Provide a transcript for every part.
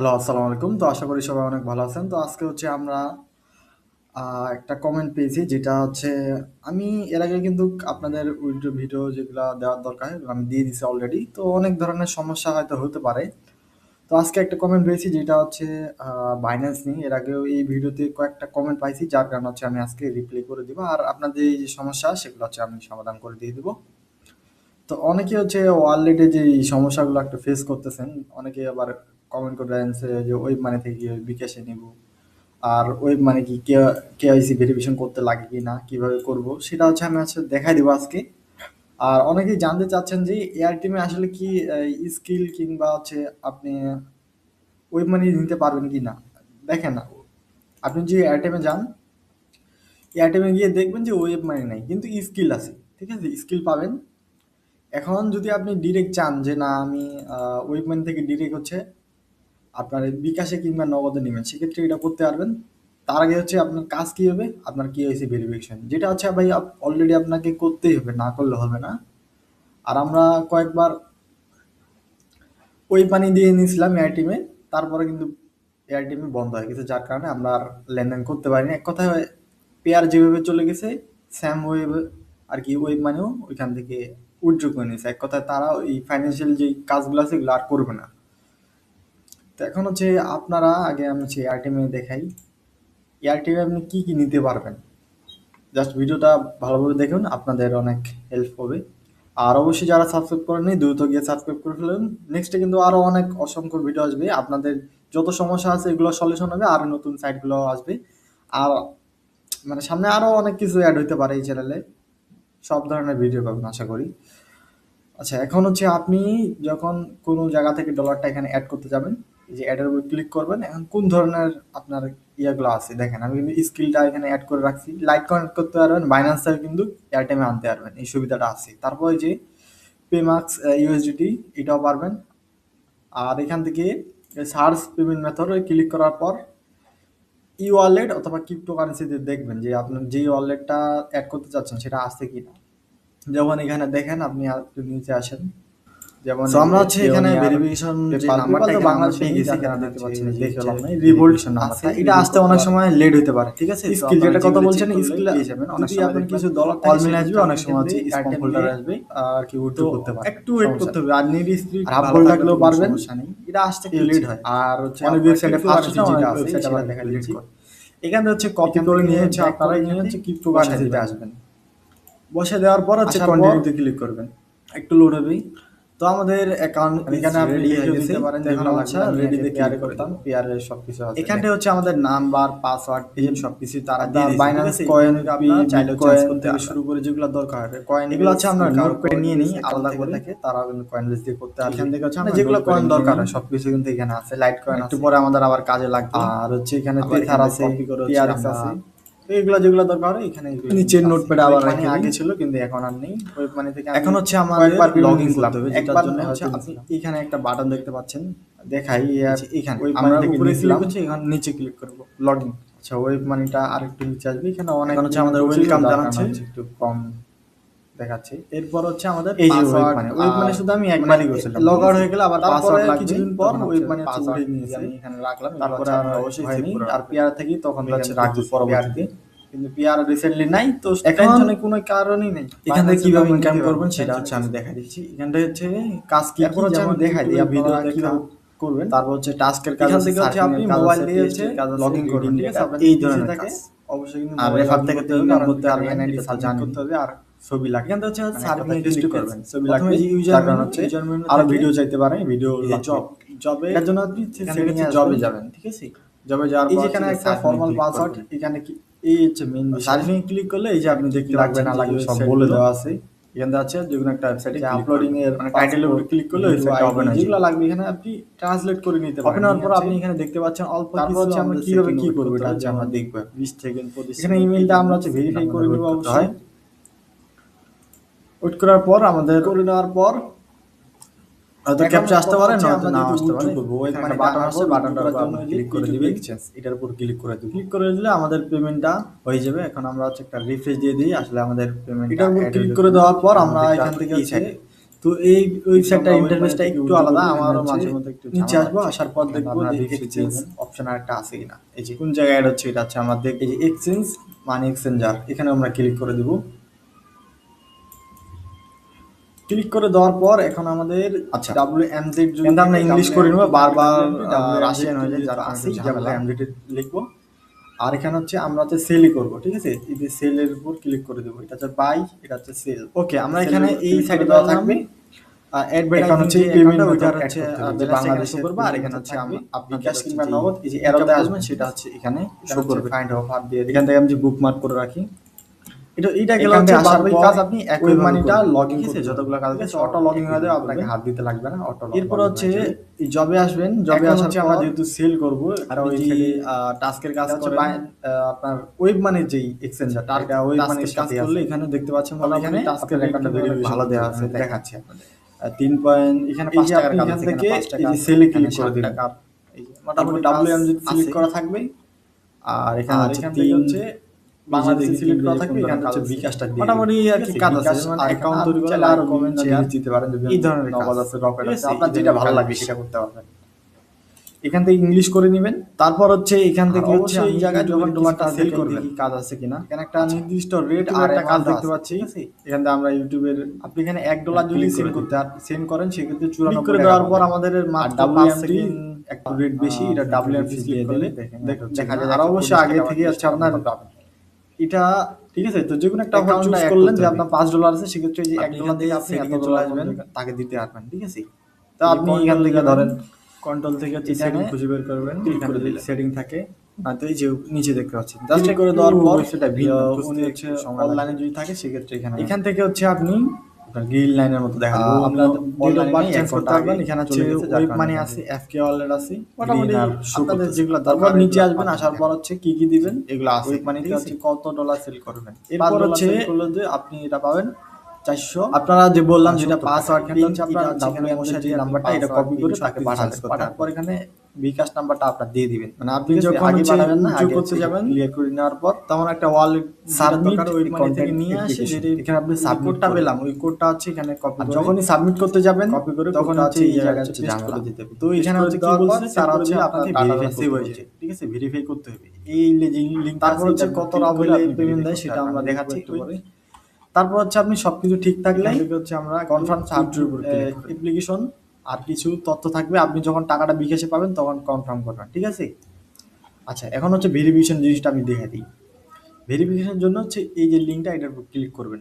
Hello, আসসালামু আলাইকুম। তো আশা করি সবাই অনেক ভালো আছেন। তো আজকে হচ্ছে আমরা একটা কমেন্ট পেয়েছি যেটা হচ্ছে, আমি এর আগে কিন্তু আপনাদের উইডিও ভিডিও যেগুলো দেওয়ার দরকার আমি দিয়ে দিছি অলরেডি তো অনেক ধরনের সমস্যা হয়তো হতে পারে। তো আজকে একটা কমেন্ট পেয়েছি যেটা হচ্ছে বাইন্যান্স নিয়ে। এর আগেও এই ভিডিওতে কয়েকটা কমেন্ট পাইছি, যার কারণে হচ্ছে আমি আজকে রিপ্লাই করে দিব। আর আপনাদের যে সমস্যা, সেগুলো হচ্ছে আমি সমাধান করে দিয়ে দিব। তো অনেকে হচ্ছে ওয়ালেটে যে সমস্যাগুলো একটা ফেস করতেছেন, অনেকে আবার কমেন্ট করে আছে যে ওয়েব মানি থেকে কি বিকাশে নিব? আর ওয়েব মানে কি কেওয়াইসি ভেরিফিকেশন করতে লাগে কি না, কীভাবে করব, সেটা হচ্ছে আমি আজকে দেখাই দিব আজকে। আর অনেকেই জানতে চাচ্ছেন যে এয়ার টিমে আসলে কি স্কিল কিংবা হচ্ছে আপনি ওয়েব মানি নিতে পারবেন কি না? দেখেন না, আপনি যে এয়ারটেমে যান এয়ারটেমে গিয়ে দেখবেন যে ওয়েব মানি নাই, কিন্তু স্কিল আছে, ঠিক আছে? স্কিল পাবেন। এখন যদি আপনি ডিরেক্ট চান যে না, আমি ওয়েব মানি থেকে ডিরেক্ট হচ্ছে আপনার বিকাশে কিংবা নগদে নেবেন। সেক্ষেত্রে এটা করতে পারবেন। তার আগে হচ্ছে আপনার কাজ কি হবে? আপনার কি হয়েছে ভেরিফিকেশন যেটা হচ্ছে ভাই অলরেডি আপনাকে করতেই হবে, না করলে হবে না। আর আমরা কয়েকবার ওই পানি দিয়ে নিয়েছিলাম এয়ার টিমে তারপরে কিন্তু এয়ার টিমে বন্ধ হয়ে গেছে, যার কারণে আমরা আর লেনদেন করতে পারিনি। এক কথায় পেয়ার যেভাবে চলে গেছে স্যাম ওয়েব আর কি ওয়েব মানেও ওইখান থেকে উইথড্র করে নিয়েছে। এক কথায় তারা ওই ফাইন্যান্সিয়াল যে কাজগুলো আছে, এগুলো আর করবে না। তো এখন হচ্ছে আপনারা আগে আমি হচ্ছে এয়ারটেমে দেখাই। এয়ারটেমে আপনি কি কি নিতে পারবেন? জাস্ট ভিডিওটা ভালোভাবে দেখুন, আপনাদের অনেক হেল্প হবে। আর অবশ্যই যারা সাবস্ক্রাইব করেননি, দ্রুত গিয়ে সাবস্ক্রাইব করে ফেলুন। নেক্সটে কিন্তু আরও অনেক অসংখ্য ভিডিও আসবে। আপনাদের যত সমস্যা আছে এগুলো সলিউশন হবে, আর নতুন সাইটগুলো আসবে। আর মানে সামনে আরও অনেক কিছু অ্যাড হতে পারে এই চ্যানেলে সব ধরনের ভিডিও পাবেন, আশা করি। আচ্ছা এখন হচ্ছে আপনি যখন কোনো জায়গা থেকে ডলারটা এখানে অ্যাড করতে যাবেন এই যে অ্যাডের উপর ক্লিক করবেন, এখন কোন ধরনের আপনার ইয়েগুলো আছে? দেখেন, আমি কিন্তু স্কিলটা এখানে অ্যাড করে রাখছি। লাইট কানেক্ট করতে পারবেন বাইন্যান্স কিন্তু এয়ারটাইমে আনতে পারবেন, এই সুবিধাটা আছে। তারপরে যে পেমাক্স ইউএসডিটি এটাও পারবেন। আর এখান থেকে সার্চ পেমেন্ট মেথড ক্লিক করার পর ই ওয়ালেট অথবা ক্রিপ্টো কারেন্সিতে দেখবেন যে আপনার যে ওয়ালেটটা অ্যাড করতে চাচ্ছেন, সেটা আছে কি না যেমন এখানে দেখেন, আপনি নিচে আসেন। যেমন So, আমরা হচ্ছে এখানে verification যে নাম্বারটা বাংলাদেশ পেয়ে গেছি দেখতে দেখতে পাচ্ছি, পাচ্ছেন দেখে লাভ নাই যে নাম্বারটা এটা এটা আসতে অনেক সময় লেট হতে পারে ঠিক আছে? স্কিল যেটা কথা বলছেন স্কিল করলে অনেক সময় আপনার কিছু ডলার all মিলে আসবে আসবে, অনেক সময় হচ্ছে কিন্তু স্প্যাম ফোল্ডার আসবে আর কি উইথড্র করতে পারে। একটু wait করতে হবে আর নিড স্পিড হাফ হোল্ড রাখলেও পারবেন। এটা আসতে একটু একটু লেট লেট হয়। আর হচ্ছে অনেক অনেক ওয়েবসাইটে ওয়েবসাইটে ফার্স্ট ফার্স্ট যেটা যেটা আছে আছে সেটা সেটা দেখা দেখা লেট লেট করে। এখান থেকে হচ্ছে কপি করে নিয়ে হচ্ছে back আপনারা করে নিয়ে নিয়ে হচ্ছে ক্রিপ্টো কারেন্সিতে আসবেন বসে দেওয়ার পর হচ্ছে আসার কন্টিনিউতে ক্লিক করবেন একটু লোড হবে তো আমাদের অ্যাকাউন্ট এখানে আপনি হয়ে গেছে। দিতে পারেন দেখুন আচ্ছা, রেডি তে দিয়ে click ক্লিক করে করতাম। পেয়ারে সবকিছু আছে এখানটা হচ্ছে আমাদের নাম্বার পাসওয়ার্ড পিন সবকিছু তারা দিয়ে বাইন্যান্স কয়েন আপনারা চাইলে চেঞ্জ করতে শুরু করে যেগুলো দরকার কয়েন এগুলো হচ্ছে আমরা কারও করে নিয়ে নিই আলাদা করে। থাকে। তারা কিন্তু কয়েন লিস্ট দিয়ে করতে এখান থেকে হচ্ছে মানে আমরা যেগুলো কয়েন দরকার। হয় সবকিছু কিন্তু এখানে আছে লাইট কয়েন একটু পরে আমাদের আবার কাজে লাগবে। আর হচ্ছে এখানে পেথার আছে আমরা- আছে। এগুলো যেগুলো দরকার হয় এখানে নিচের নোটপ্যাড আবার রাখি। আগে ছিল কিন্তু এখন আর নেই। ওয়েব মানি থেকে এখন হচ্ছে আমাদের login করতে হবে, যেটার জন্য হচ্ছে আপনি এখানে একটা বাটন দেখতে পাচ্ছেন দেখাই এখানে। আমরা উপরে ক্লিক করছি এখানে নিচে ক্লিক করব লগইন আচ্ছা ওয়েব মানিটা আরেকটু নিচে আসবে এখানে অনেক হচ্ছে আমাদের ওয়েলকাম জানাচ্ছে। একটু কম দেখাচ্ছে। এরপর হচ্ছে আমাদের এই যে ওয়েব মানে ওয়েব মানে শুধু আমি মানে একবারই করছিলাম। লগ আউট হয়ে গেলে আবার তারপরে কিছুদিন পর ওয়েব মানে password উঠিয়ে আমি এখানে রাখলাম তারপরে আর অবশ্যই হয়নি আর পিয়ার থেকে তখন হচ্ছে এখানে রাখব পরবর্তীতে। কিন্তু পিআর রিসেন্টলি নাই তো এখন টেনশনের কোনো কারণই নেই। এখান থেকে কীভাবে ইনকাম করবেন সেটা হচ্ছে আমি দেখা দিচ্ছি। এখানটা হচ্ছে কাজ কি এরপর হচ্ছে আমি দেখাই দিই ভিডিও কীভাবে করবেন। তারপর হচ্ছে টাস্কের কাজ থেকে হচ্ছে আপনি মোবাইল দিয়ে হচ্ছে লগইন করবেন ঠিক আছে? এই ধরনের কাজ। অবশ্যই কিন্তু আর রেফার থেকে তো ইনকাম করতে পারবেন, সাবমিট জানি। করতে হবে আর ছবি লাগবে এখান হচ্ছে মানে সার্ভিং একটা করবেন ছবি লাগবে ইউজার কারণ হচ্ছে আরও ভিডিও চাইতে পারে ভিডিও জব জবে এর জন্য আপনি এখান সেখানে থেকে জবে যাবেন ঠিক আছে? জবে যাওয়ার এই পর যেখানে একটা ফর্মাল পাসওয়ার্ড এখানে কি এই হচ্ছে মেইন সার্ভিং ক্লিক করলে এই যে আপনি দেখতে লাগবে না লাগবে সব বলে দেওয়া আছে। এখানে আছে যে কোনো একটা ওয়েবসাইটে আপলোডিং এর মানে টাইটেলের উপর ক্লিক করলে ওয়েবসাইটটা ওপেন হয় যেগুলো লাগবে এখানে আপনি ট্রান্সলেট করে নিতে পারেন। Open হওয়ার পর আপনি এখানে দেখতে পাচ্ছেন অল্প তারপর কিছু হচ্ছে আমরা কীভাবে কি করব এটা হচ্ছে আমরা দেখব 20 সেকেন্ড প্রতি এখানে ইমেলটা আমরা হচ্ছে ভেরিফাই করে নেব অবশ্যই। ওয়েট করার পর আমাদের করে নেওয়ার পর হয়তো ক্যাপচা আসতে পারে না না আসতে পারে। ওই মানে বাটন আছে বাটনটার বাটনটার উপর উপর আপনি ক্লিক করে দিবেন এটার উপর ক্লিক করে দিবেন ক্লিক করে দিলে আমাদের পেমেন্টটা হয়ে যাবে। এখন আমরা হচ্ছে একটা রিফ্রেশ দিয়ে দিই আসলে আমাদের পেমেন্ট এটার উপর ক্লিক করে দেওয়ার পর আমরা এখান থেকে হচ্ছে তো এই ওয়েবসাইটটার আমরা ইন্টারফেসটা একটু আলাদা। আমার মাঝে মধ্যে একটু নিচে আসব, আসার পর দেখব এক্সচেঞ্জ অপশন একটা আছে কিনা। এই যে কোন জায়গায় অ্যাড হচ্ছে এটা হচ্ছে আমরা দেখ এই যে এক্সচেঞ্জ মানি এক্সচেঞ্জার এখানে আমরা ক্লিক করে দেব। ক্লিক করে দেওয়ার পর এখন আমাদের আচ্ছা। ডাব্লিউ এম জেড কিন্তু আমরা ইংলিশ করে নেব, বারবার, রাশিয়ান হয়ে যায় যারা আছে। ডাব্লিউ এম জেড লিখব আর এখানে হচ্ছে আমরা হচ্ছে সেলই করব ঠিক আছে এই যে সেলের উপর ক্লিক করে দেবো এটা হচ্ছে বাই এটা হচ্ছে সেল ওকে আমরা এখানে এই সাইডে দেওয়া। থাকবে এখন হচ্ছে পেমেন্ট ওইটার হচ্ছে বাংলাদেশে করব আর এখানে হচ্ছে থাকবে, আপনি ক্যাশ কিংবা নগদ এই যে এরোতে আসবেন আসবে, সেটা হচ্ছে এখানে শো করবে। ফাইন্ড অফার দিয়ে এখান থেকে আমি যে বুকমার্ক করে রাখি এটা এইটা গেল হচ্ছে কাজ আপনি এক ওই মানিটা লগইন করতে যতগুলো কাজ আছে, অটো লগইন হয়ে যাবে আপনাকে হাত দিতে লাগবে না অটো এরপর হচ্ছে জবে আসবেন জবে আসার হচ্ছে আমরা আমরা যেহেতু সেল করব আর ওই যে, টাস্কের কাজ এটা আপনার ওয়েব মানে যেই এক্সচেঞ্জার এটা ওই ওয়েব মানে কাজ করলে এখানে দেখতে পাচ্ছেন এখানে এখানে টাস্কের রেকর্ডটা ভালো দেওয়া আছে দেখাচ্ছি আপনাদের। পয়েন্ট এখানে টাকার কাজ আছে, থেকে এই যে সেলে ক্লিক করে মোটামুটি যদি সিলেক্ট করা থাকবে আর এখানে হচ্ছে তিন হচ্ছে বাংলাদেশে সিলেক্ট করা থাকবে এখানে হচ্ছে বিকাশটা দিয়ে মোটামুটি আর কি কাজ আছে, বিকাশ অ্যাকাউন্ট তৈরি আপনি করলে চাইলে আরও আরও comment, comment, share share দিতে পারেন এই ধরনের কাজ। আছে রকেট আছে আছে? আপনার যেটা ভালো লাগবে সেটা করতে পারবেন। এখান থেকে ইংলিশ করে নেবেন তারপর হচ্ছে এখান থেকে হচ্ছে এই জায়গায় যখন সেল কাজ আছে কিনা। এখানে একটা নির্দিষ্ট রেট আর একটা কাজ দেখতে পাচ্ছি ঠিক এখান থেকে আমরা ইউটিউবের আপনি এখানে এক ডলার যদি সেন্ড করে করতে সেন্ড করেন সেক্ষেত্রে চুরানব্বই করে দেওয়ার পর আমাদের সেকেন্ড একটু রেট বেশি এটা ডাব্লিউএমপি সিলেক্ট করলে দেখ- দেখা যায় আর অবশ্যই আগে থেকে হচ্ছে আপনার এটা ঠিক আছে? তো যে কোনো একটা অ্যাকাউন্ট চুজ করলেন যে আপনার পাঁচ ডলার আছে সেক্ষেত্রে যে এক ডলার থেকে আপনি এত ডলার আসবেন। তাকে দিতে পারবেন ঠিক আছে? তো আপনি এখান থেকে ধরেন কন্ট্রোল থেকে হচ্ছে সেটিং খুঁজে বের করবেন করে দিলে। সেটিং থাকে আর তো এই যে নিচে দেখতে পাচ্ছেন। জাস্ট করে দেওয়ার পর সেটা ভিন্ন উনি হচ্ছে। অনলাইনে যদি থাকে সেক্ষেত্রে এখানে এখান থেকে হচ্ছে আপনি আপনার গ্রিল লাইনের মতো দেখা যাবে করতে পারবেন। এখানে চলে গেছে, যার কারণে আছে, এফকে ওয়ালেট আছে। মোটামুটি আপনাদের যেগুলো দরকার নিচে আসবেন আসার পর হচ্ছে কি কি দিবেন এগুলো আছে মানে হচ্ছে কত ডলার সেল করবেন এরপর হচ্ছে আপনি এটা পাবেন চারশো। আপনারা যে বললাম যেটা পাসওয়ার্ড পিন আপনার যে নাম্বারটা এটা কপি করে তাকে পাঠাবেন পাঠানোর পর এখানে বিকাশ নাম্বারটা আপনার দিয়ে দিবেন। মানে আপনি যখন আগে পাঠাবেন না, আগে করতে যাবেন। clear করে নেওয়ার পর তখন একটা ওয়ালেট সাবমিট ওই মানি থেকে নিয়ে আসে এখানে আপনি সাবমিট কোডটা পেলাম ওই কোডটা হচ্ছে এখানে কপি করে যখনই সাবমিট করতে যাবেন কপি করে তখন হচ্ছে এই জায়গায় হচ্ছে করে দিতে হবে। তো এখানে হচ্ছে কি বলছে? তারা হচ্ছে আপনাকে ভেরিফাই সেভ হয়েছে ঠিক আছে ভেরিফাই করতে হবে। এই যে লিঙ্ক তারপর হচ্ছে কত রাবলে পেমেন্ট দেয় সেটা আমরা দেখাচ্ছি একটু পরে। তারপর হচ্ছে আপনি সবকিছু ঠিক থাকলে হচ্ছে আমরা কনফার্ম। অ্যাপ্লিকেশন আর কিছু তথ্য থাকবে আপনি যখন টাকাটা বিকাশে পাবেন তখন কনফার্ম করবেন ঠিক আছে? আচ্ছা এখন হচ্ছে ভেরিফিকেশন জিনিসটা আমি দেখে দিই। ভেরিফিকেশনের জন্য হচ্ছে এই যে লিঙ্কটা এটার উপর ক্লিক করবেন।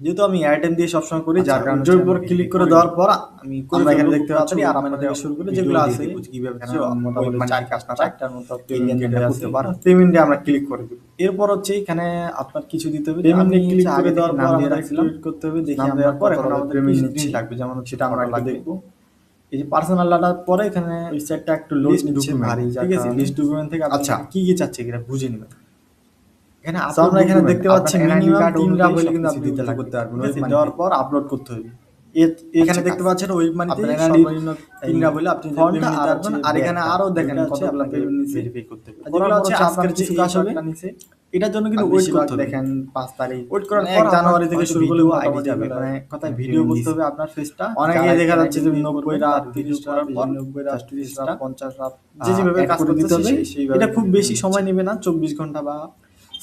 যেহেতু আমি এয়ারটেল দিয়ে সবসময় করি যার কারণে ওটার উপর ক্লিক করে দেওয়ার পর আমি আমরা এখানে দেখতে পাচ্ছি আর আমাদের আমাদের শুরু করে যেগুলো আছে কীভাবে কিছু মোটামুটি চার পাঁচটা চারটার মতো পেমেন্ট করতে। পারো পেমেন্টে আমরা ক্লিক করে দেবো এরপর হচ্ছে এখানে আপনার কিছু দিতে হবে পেমেন্টে ক্লিক করে দেওয়ার পর দিয়ে আমাদের করতে হবে দেখি আমরা পর এখন আমাদের পেমেন্ট জিনিস লাগবে যেমন সেটা আমরা লাগবে। দেখব এই যে পার্সোনাল ডাটার পরে এখানে ওই সাইডটা একটু লিস্ট ডকুমেন্ট ঠিক আছে লিস্ট ডকুমেন্ট থেকে আচ্ছা। আচ্ছা কি কি চাচ্ছে এটা বুঝে নেবেন এখানে আমরা এখানে দেখতে পাচ্ছি মিনিমাম তিনটা হলে কিন্তু আপনি দিতে করতে পারবেন? দেওয়ার পর আপলোড করতে হবে। এখানে দেখতে পাচ্ছেন ওয়েব মানিতে সর্বনিম্ন তিনটা বলে আপনি ফর্মটা আর আর এখানে আরও দেখেন আপনাকে পেমেন্ট ভেরিফাই করতে হবে। যেগুলো হচ্ছে আজকের কিছু কাজ হবে এটার জন্য কিন্তু ওয়েট করতে হবে। দেখেন পাঁচ তারিখ ওয়েট করার মানে পর জানুয়ারি থেকে শুরু করলে আইডি যাবে মানে আপনি ভিডিও করতে হবে আপনার ফেসটা অনেকে দেখা যাচ্ছে যে নব্বই নব্বইটা রাত তিরিশ করার পর নব্বইটা তিরিশটা তিরিশটা পঞ্চাশ রাত যে যেভাবে কাজ করতে হবে এটা খুব বেশি সময় নেবে না চব্বিশ ঘণ্টা বা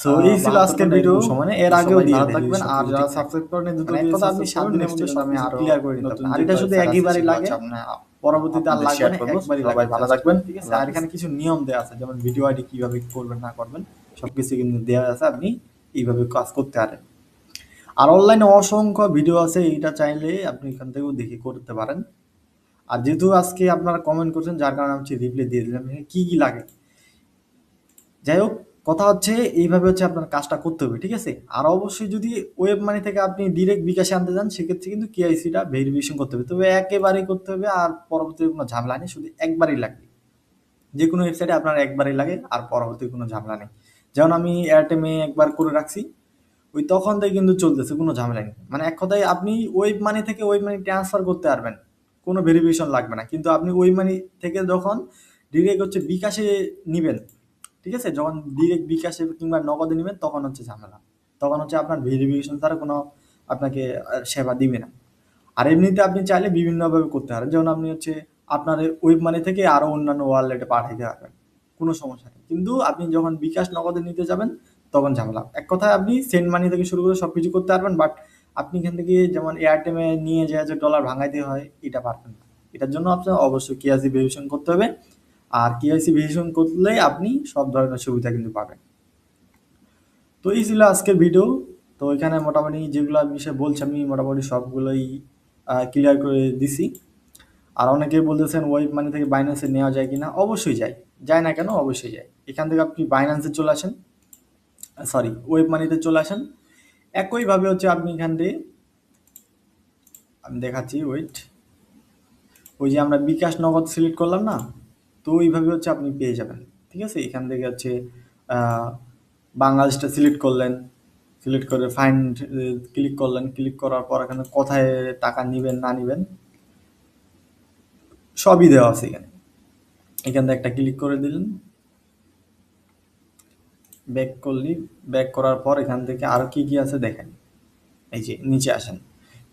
সো এই ছিল আজকের ভিডিও নেই। এর আগেও দিয়ে থাকবেন। আর যারা সাবস্ক্রাইব করেন মানে এক কথা সাত দিনের মধ্যে সবকিছু clear করে নিতে পারবেন। আর এটা শুধু একইবারই লাগে, পরবর্তীতে আর লাগবে না একবারই সবাই ভালো থাকবেন। ঠিক আছে? আর এখানে কিছু নিয়ম দেওয়া আছে যেমন ভিডিও আইডি কীভাবে করবেন না করবেন সবকিছু কিন্তু দেওয়া আছে আপনি এইভাবে কাজ করতে পারেন। আর অনলাইনে অসংখ্য ভিডিও আছে এইটা চাইলে আপনি এখান থেকেও দেখে করতে পারেন। আর যেহেতু আজকে আপনারা কমেন্ট করছেন যার কারণে আমি রিপ্লাই দিয়ে দিলাম কি কি লাগে? যাই হোক কথা হচ্ছে এইভাবে হচ্ছে আপনার কাজটা করতে হবে, ঠিক আছে? আর অবশ্যই যদি ওয়েব মানি থেকে আপনি ডিরেক্ট বিকাশে আনতে যান সেক্ষেত্রে কিন্তু কেআইসিটা ভেরিফিকেশন করতে হবে। তবে একেবারেই করতে হবে আর পরবর্তীতে কোনো ঝামেলা নেই, শুধু একবারই লাগবে যে কোনো ওয়েবসাইটে আপনার একবারই লাগে আর পরবর্তী কোনো ঝামেলা নেই। যেমন আমি এয়ারটেমে একবার করে রাখছি, ওই তখন থেকে কিন্তু চলতেছে, কোনো ঝামেলা নেই। মানে এক কথায় আপনি ওয়েব মানি থেকে ওয়েব মানি ট্রান্সফার করতে পারবেন, কোনো ভেরিফিকেশন লাগবে না। কিন্তু আপনি ওই মানি থেকে যখন ডিরেক্ট হচ্ছে বিকাশে নিবেন ঠিক আছে? যখন ডিরেক্ট বিকাশে কিংবা নগদে নেবেন, তখন হচ্ছে ঝামেলা। তখন হচ্ছে আপনার ভেরিফিকেশন ছাড়া কোনো আপনাকে সেবা দিবে না। আর এমনিতে আপনি চাইলে বিভিন্নভাবে করতে পারেন। যেমন আপনি হচ্ছে আপনার ওয়েব মানি থেকে আরও অন্যান্য ওয়ালেটে পাঠাইতে পারবেন। কোনো সমস্যা নেই। কিন্তু আপনি যখন বিকাশ নগদে নিতে যাবেন, তখন ঝামেলা। এক কথায় আপনি সেন্ট মানি থেকে শুরু করে সব কিছু করতে পারবেন বাট আপনি এখান থেকে যেমন এয়ারটেমে নিয়ে যে যে ডলার ভাঙাইতে হয়, এটা পারবেন না। এটার জন্য আপনার অবশ্যই কেআইসি ভেরিফিকেশন করতে হবে। আর কেআইসি ভেরিফিকেশন করলে আপনি সব ধরনের সুবিধা কিন্তু পাবেন। তো এই ছিল আজকের ভিডিও তো এখানে মোটামুটি যেগুলো বিষয়ে বলছি, আমি মোটামুটি সবগুলোই ক্লিয়ার করে দিছি। আর অনেকেই বলতেছেন ওয়েব মানি থেকে বাইন্যান্সে নেওয়া যায় কিনা? অবশ্যই যায়। যায় না কেন? অবশ্যই যায়। এখান থেকে আপনি বাইন্যান্সে চলে আসেন। সরি ওয়েব মানিতে চলে আসেন। একইভাবে হচ্ছে আপনি এখান থেকে আমি দেখাচ্ছি ওয়েট ওই যে আমরা বিকাশ নগদ সিলেক্ট করলাম না? তো ওইভাবে হচ্ছে আপনি পেয়ে যাবেন। ঠিক আছে? এখান থেকে হচ্ছে বাংলাদেশটা সিলেক্ট করলেন। সিলেক্ট করে ফাইন্ড ক্লিক করলেন। ক্লিক করার পর এখানে কোথায় টাকা নেবেন, না নেবেন, সবই দেওয়া আছে এখানে। এখান থেকে একটা ক্লিক করে দিলেন। ব্যাক করলি ব্যাক করার পর এখান থেকে আরও কি কি আছে দেখেন। এই যে, নিচে আসেন।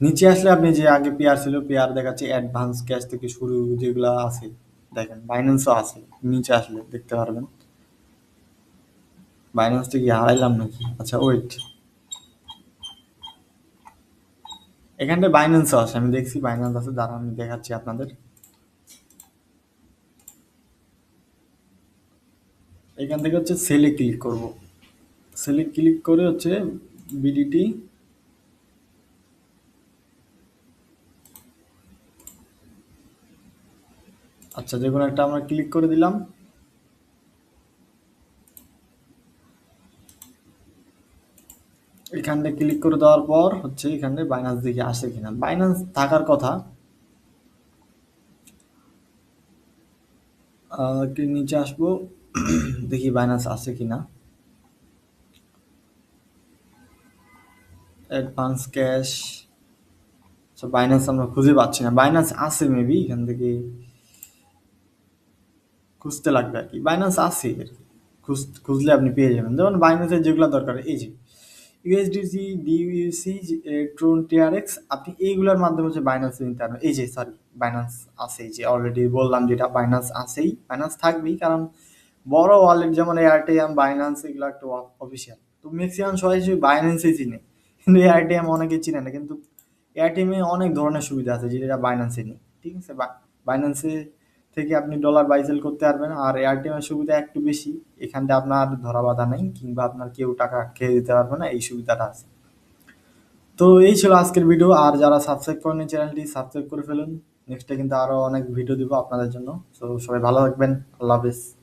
নিচে আসলে আপনি যে আগে পেয়ার ছিল পেয়ার দেখাচ্ছে অ্যাডভান্স ক্যাশ থেকে শুরু যেগুলো আছে। দেখেন বাইন্যান্সও আছে, নিচে আসলে দেখতে পারবেন। বাইন্যান্সটা কি হারাইলাম নাকি? আচ্ছা ওয়েট এখানটা বাইন্যান্সও আছে, আমি দেখছি বাইন্যান্স আছে দাঁড়া আমি দেখাচ্ছি আপনাদের। এখান থেকে হচ্ছে সেলে ক্লিক করব। সেলে ক্লিক করে হচ্ছে বিডিটি আচ্ছা যে কোনো একটা আমরা ক্লিক করে দিলাম। এখানে ক্লিক করে দেওয়ার পর হচ্ছে এখানে বাইনান্স দিকে আসে কিনা। বাইনান্স থাকার কথা নিচে আসব? দেখি বাইনান্স আছে কিনা। অ্যাডভান্স ক্যাশ বাইনান্স আমরা খুঁজে পাচ্ছি না। বাইনান্স আছে মেবি এখান থেকে। খুঁজতে লাগবে আর কি। বাইনান্স আছে আর কি। খুঁজলে আপনি পেয়ে যাবেন। যেমন বাইনান্সের যেগুলো দরকার, এই যে ইউএসডিসি ডিইউসি ট্রোন টিআরএক্স আপনি এইগুলোর মাধ্যমে হচ্ছে বাইনান্স নিতে পারবেন। এই যে সরি বাইনান্স আছেই যে অলরেডি বললাম যেটা বাইনান্স আছেই। বাইনান্স থাকবেই, কারণ বড় ওয়ালেট যেমন এয়ারটেম বাইনান্স এগুলো একটা অফিসিয়াল তো ম্যাক্সিমাম সবাই বাইন্যান্সই চিনে। কিন্তু এয়ারটেম অনেকে চিনে না। কিন্তু এয়ারটেমে অনেক ধরনের সুবিধা আছে যেটা বাইন্যান্সে নেই। ঠিক আছে? বাইন্যান্সে থেকে আপনি ডলার বাইসেল করতে পারবেন। আর এয়ারটেমের সুবিধা একটু বেশি। এখানটা আপনার ধরা বাধা নেই, কিংবা আপনার কেউ টাকা খেয়ে দিতে পারবে না, এই সুবিধাটা আছে। তো এই ছিল আজকের ভিডিও আর যারা সাবস্ক্রাইব করেন চ্যানেলটি সাবস্ক্রাইব করে ফেলুন। নেক্সটে কিন্তু আরও অনেক ভিডিও দিব আপনাদের জন্য। তো সবাই ভালো থাকবেন। আল্লাহ হাফিজ।